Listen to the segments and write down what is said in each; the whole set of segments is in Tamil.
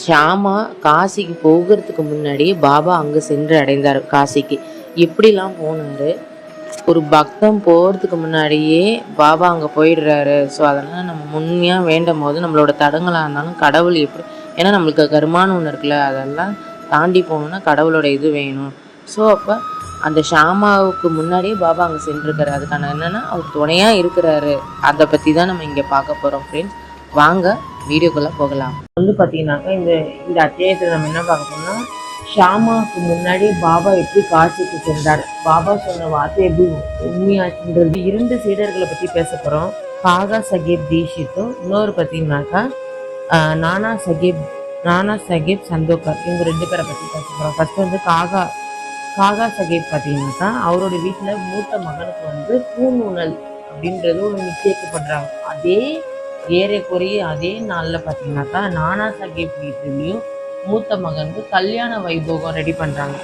ஷாமா காசிக்கு போகிறதுக்கு முன்னாடி பாபா அங்கே சென்று அடைந்தார் காசிக்கு. எப்படிலாம் போனார்? ஒரு பக்தம் போகிறதுக்கு முன்னாடியே பாபா அங்கே போயிடுறாரு. ஸோ அதனால் நம்ம உண்மையாக வேண்டும் போது நம்மளோட தடங்களாக இருந்தாலும் கடவுள் எப்படி ஏன்னா நம்மளுக்கு கருமானம் ஒன்று இருக்குல்ல அதெல்லாம் தாண்டி போகணுன்னா கடவுளோட இது வேணும். ஸோ அப்போ அந்த ஷாமாவுக்கு முன்னாடியே பாபா அங்கே சென்றிருக்காரு. அதுக்கான என்னென்னா அவர் துணையாக இருக்கிறாரு. அதை பற்றி தான் நம்ம இங்கே பார்க்க போகிறோம் ஃப்ரெண்ட்ஸ் வாங்க வீடியோக்குள்ளே போகலாம். வந்து பார்த்தீங்கன்னாக்கா இந்த இந்த அத்தியாயத்தில் நம்ம என்ன பார்க்க போறோம்னா ஷாமாவுக்கு முன்னாடி பாபா எப்படி காட்சிக்கு சென்றார். பாபா சொன்ன வார்த்தை எப்படி உண்மையாச்சுன்றது இரண்டு சீடர்களை பற்றி பேச போகிறோம் காகா சகீப் தீஷித்தும் இன்னொரு பார்த்தீங்கன்னாக்கா நானா சகீப் நானா சகீப் சந்தோகர் இவங்க ரெண்டு பேரை பற்றி பேச போகிறோம் ஃபஸ்ட்டு வந்து காகா காகா சகீப் பார்த்தீங்கன்னாக்கா அவரோட வீட்டில் மூத்த மகனுக்கு வந்து பூநூனல் அப்படின்றது ஒரு நிச்சயிக்கப்படுறாங்க அதே ஏறக்குறைய அதே நாளில் பார்த்தீங்கன்னாக்கா நானா சகேப் வீட்லேயும் மூத்த மகனுக்கு கல்யாண வைபோகம் ரெடி பண்ணுறாங்க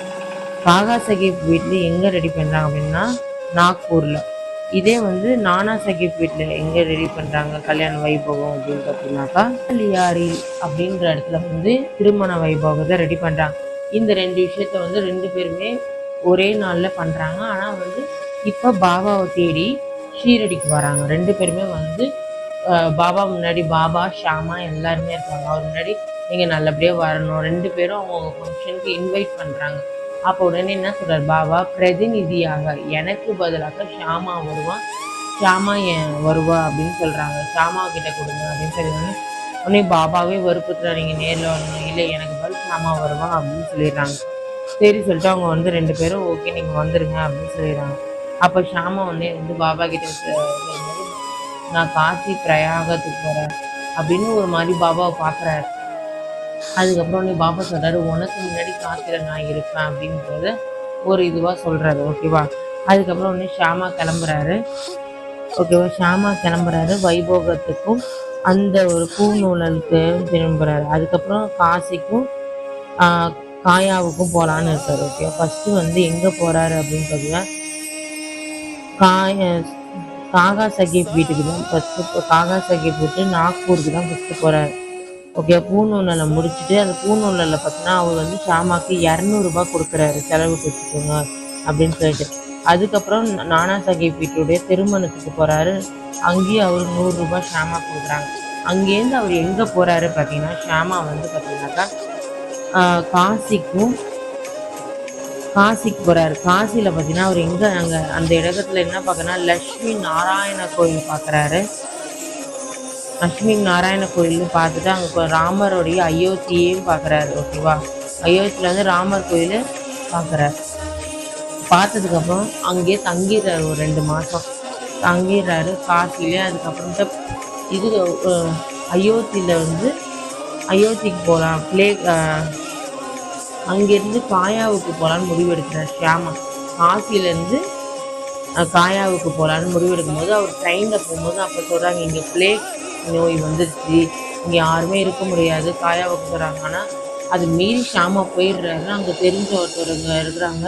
காகா சாஹிப் வீட்டில் எங்கே ரெடி பண்ணுறாங்க அப்படின்னா நாக்பூரில். இதே வந்து நானா சகிப் வீட்டில் எங்கே ரெடி பண்ணுறாங்க கல்யாண வைபோகம் அப்படின்னு பார்த்தீங்கன்னாக்கா லியாரி அப்படின்ற இடத்துல வந்து திருமண வைபோகத்தை ரெடி பண்ணுறாங்க இந்த ரெண்டு விஷயத்த வந்து ரெண்டு பேருமே ஒரே நாளில் பண்ணுறாங்க ஆனால் வந்து இப்போ பாபாவை தேடி ஷீரடிக்கு வராங்க. ரெண்டு பேருமே வந்து பாபா முன்னாடி பாபா ஷாமா எல்லாருமே இருக்காங்க. அவர் முன்னாடி நீங்கள் நல்லபடியாக வரணும். ரெண்டு பேரும் அவங்க ஃபங்க்ஷனுக்கு இன்வைட் பண்ணுறாங்க அப்போ உடனே என்ன சொல்கிறார் பாபா பிரதிநிதியாக எனக்கு பதிலாக ஷாமா வருவான் ஷாமா என் வருவா அப்படின்னு சொல்கிறாங்க ஷாமா கிட்ட கொடுங்க அப்படின்னு சொல்லி உடனே பாபாவே வருப்பத்தில் நீங்கள் நேரில் வரணும். இல்லை எனக்கு பதில் ஷாமா வருவா அப்படின்னு சொல்லிடுறாங்க. சரி சொல்லிட்டு அவங்க வந்து ரெண்டு பேரும் ஓகே நீங்கள் வந்துடுங்க அப்படின்னு சொல்லிடுறாங்க. அப்போ ஷாமா வந்து வந்து பாபா கிட்ட நான் காசி பிரயாகத்துக்கு போகிறேன் அப்படின்னு ஒரு மாதிரி பாபாவை பார்க்குறாரு அதுக்கப்புறம் உடனே பாபா சொல்கிறாரு உனக்கு முன்னாடி காசில் நான் இருப்பேன் அப்படின்றத ஒரு இதுவாக சொல்கிறாரு ஓகேவா? அதுக்கப்புறம் உடனே ஷாமா கிளம்புறாரு. ஓகேவா? ஷாமா கிளம்புறாரு வைபோகத்துக்கும் அந்த ஒரு பூநூலலுக்கு திரும்புறாரு. அதுக்கப்புறம் காசிக்கும் காயாவுக்கும் போகலான்னு இருக்காரு ஓகே ஃபஸ்ட்டு வந்து எங்கே போகிறாரு அப்படின்னு பார்த்தீங்கன்னா காய காகா சகிப் வீட்டுக்கு தான் ஃபஸ்ட்டு காகா சகிப் விட்டு நாக்பூருக்கு தான் ஃபஸ்ட்டு போகிறாரு ஓகே பூநூலில் முடிச்சுட்டு அந்த பூநூலில் பார்த்தீங்கன்னா அவர் வந்து ஷாமாக்கு இரநூறுபா கொடுக்குறாரு செலவுக்கு வச்சுக்கோங்க அப்படின்னு சொல்லிட்டு. அதுக்கப்புறம் நானா சகிப் வீட்டுடைய திருமணத்துக்கு போகிறாரு அங்கேயும் அவர் நூறுரூபா ஷாமா கொடுக்குறாங்க. அங்கேருந்து அவர் எங்கே போகிறாரு பார்த்தீங்கன்னா ஷாமா வந்து பார்த்தீங்கன்னாக்கா ஆஹ், காசிக்கும் காசிக்கு போகிறாரு காசியில் பார்த்தீங்கன்னா அவர் எங்கே அங்கே அந்த இடத்துல என்ன பார்க்கறனா லக்ஷ்மி நாராயண கோயில் பார்க்குறாரு லக்ஷ்மி நாராயண கோயில்னு பார்த்துட்டு அங்கே ராமருடைய அயோத்தியையும் பார்க்குறாரு ஓகேவா அயோத்தியில் வந்து ராமர் கோயில் பார்க்குறாரு பார்த்ததுக்கப்புறம் அங்கேயே தங்கிடுறாரு ஒரு ரெண்டு மாதம் தங்கிடுறாரு காசிலே அதுக்கப்புறம் இது அயோத்தியில் வந்து அயோத்திக்கு போகலாம் பிளே அங்கேருந்து காயாவுக்கு போகலான்னு முடிவெடுக்கிறார் ஷியாமா. காசிலேருந்து காயாவுக்கு போகலான்னு முடிவெடுக்கும் போது அவர் ட்ரெயினில் போகும்போது அப்போ சொல்கிறாங்க இங்கே பிளேக் நோய் வந்துருச்சு. இங்கே யாருமே இருக்க முடியாது. காயாவுக்கு போகிறாங்க ஆனால் அது மீறி ஷாமா போயிடுறாரு. அங்கே தெரிஞ்ச ஒருத்தருங்க இருக்கிறாங்க.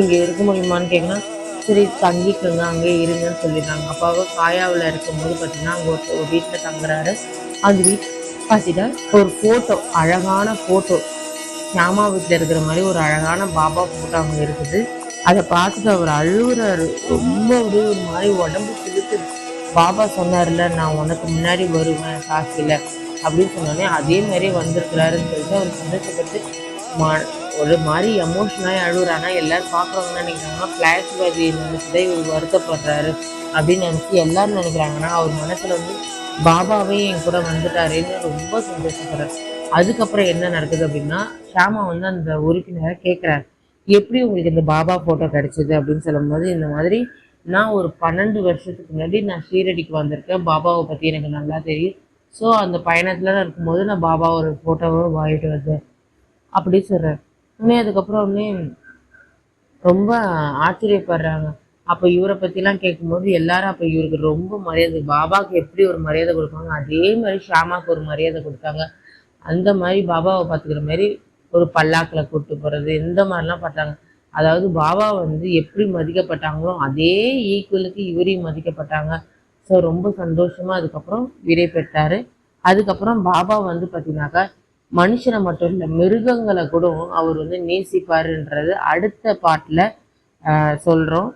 இங்கே இருக்க முடியுமான்னு கேட்டிங்கன்னா சரி தங்கிக்கோங்க. அங்கே இருங்கன்னு சொல்லிடுறாங்க. அப்பாவை காயாவில் இருக்கும்போது பார்த்தீங்கன்னா அங்கே ஒருத்தர் ஒரு வீட்டில் தங்குறாரு. அந்த வீட் பார்த்தீங்கன்னா ஒரு ஃபோட்டோ அழகான ஃபோட்டோ ஷியாமா வீட்டில் இருக்கிற மாதிரி ஒரு அழகான பாபா ஃபோட்டோ அங்கே இருக்குது. அதை பார்த்துட்டு அவர் அழுகுறாரு ரொம்ப அப்படியே ஒரு மாதிரி உடம்பு சிலுத்து பாபா சொன்னார்ல நான் உனக்கு முன்னாடி வருவேன் காசியில். அப்படின்னு சொன்னோடனே அதே மாதிரி வந்திருக்கிறாருன்னு சொல்லிட்டு அவர் சந்தோஷப்பட்டு மா ஒரு மாதிரி எமோஷனாகி அழுகுறானா எல்லாரும் பார்க்குறவங்க நினைக்கிறாங்கன்னா நினைக்கிறாங்கன்னா பாதி நினச்சிதான் இவர் வருத்தப்படுறாரு. அப்படின்னு நினச்சி எல்லாரும் நினைக்கிறாங்கன்னா அவர் மனசில் வந்து பாபாவே என் கூட வந்துட்டாரேன்னு ரொம்ப சந்தோஷப்படுறாரு. அதுக்கப்புறம் என்ன நடக்குது அப்படின்னா ஷாமா வந்து அந்த உறுப்பினரை கேட்குறாரு எப்படி உங்களுக்கு இந்த பாபா ஃபோட்டோ கிடைச்சிது அப்படின்னு சொல்லும்போது இந்த மாதிரி நான் ஒரு பன்னெண்டு வருஷத்துக்கு முன்னாடி நான் ஷீரடிக்கு வந்திருக்கேன். பாபாவை பற்றி எனக்கு நல்லா தெரியும். ஸோ அந்த பயணத்தில் இருக்கும்போது நான் பாபா ஒரு ஃபோட்டோவை வாங்கிட்டு வந்தேன். அப்படி சொல்கிறேன் உடனே அதுக்கப்புறம் உடனே ரொம்ப ஆச்சரியப்படுறாங்க. அப்போ இவரை பற்றிலாம் கேட்கும்போது எல்லாரும் அப்போ இவருக்கு ரொம்ப மரியாதை பாபாவுக்கு எப்படி ஒரு மரியாதை கொடுப்பாங்க அதே மாதிரி ஷாமாவுக்கு ஒரு மரியாதை கொடுத்தாங்க. அந்த மாதிரி பாபாவை பார்த்துக்கிற மாதிரி ஒரு பல்லாக்கில் கூட்டு போகிறது இந்த மாதிரிலாம் பார்த்தாங்க அதாவது பாபா வந்து எப்படி மதிக்கப்பட்டாங்களோ அதே ஈக்குவலுக்கு இவரையும் மதிக்கப்பட்டாங்க. ஸோ ரொம்ப சந்தோஷமாக அதுக்கப்புறம் விடை பெற்றார். அதுக்கப்புறம் பாபா வந்து பார்த்தீங்கன்னாக்கா மனுஷனை மட்டும் இல்லை மிருகங்களை கூட அவர் வந்து நேசிப்பாருன்றது அடுத்த பாட்டில் சொல்கிறோம்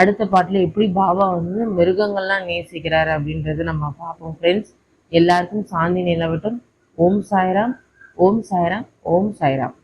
அடுத்த பாட்டில் எப்படி பாபா வந்து மிருகங்கள்லாம் நேசிக்கிறாரு அப்படின்றது நம்ம பார்ப்போம் ஃப்ரெண்ட்ஸ் எல்லாருக்கும் சாந்தி நிலவட்டும். ஓம் சாய்ராம் ஓம் சாய்ராம் ஓம் சாய்ராம்.